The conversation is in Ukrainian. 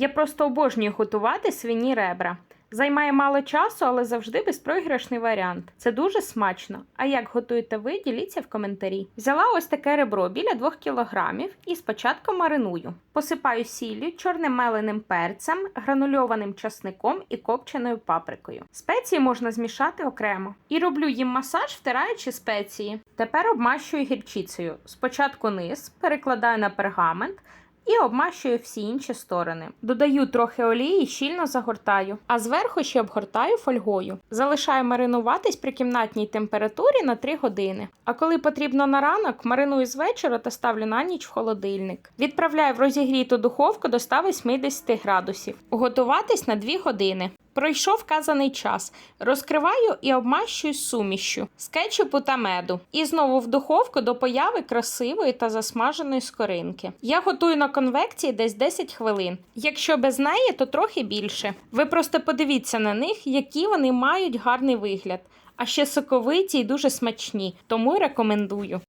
Я просто обожнюю готувати свині ребра. Займає мало часу, але завжди безпроіграшний варіант. Це дуже смачно. А як готуєте ви, діліться в коментарі. Взяла ось таке ребро біля 2 кг і спочатку мариную. Посипаю сіллю, чорним меленим перцем, гранульованим часником і копченою паприкою. Спеції можна змішати окремо. І роблю їм масаж, втираючи спеції. Тепер обмащую гірчицею. Спочатку низ, перекладаю на пергамент. І обмащую всі інші сторони. Додаю трохи олії щільно загортаю, а зверху ще обгортаю фольгою. Залишаю маринуватись при кімнатній температурі на 3 години. А коли потрібно на ранок, мариную з вечора та ставлю на ніч в холодильник. Відправляю в розігріту духовку до 180 градусів. Готуватись на 2 години. Пройшов вказаний час. Розкриваю і обмащую сумішю з кетчупу та меду. І знову в духовку до появи красивої та засмаженої скоринки. Я готую на конвекції десь 10 хвилин. Якщо без неї, то трохи більше. Ви просто подивіться на них, які вони мають гарний вигляд. А ще соковиті і дуже смачні, тому рекомендую.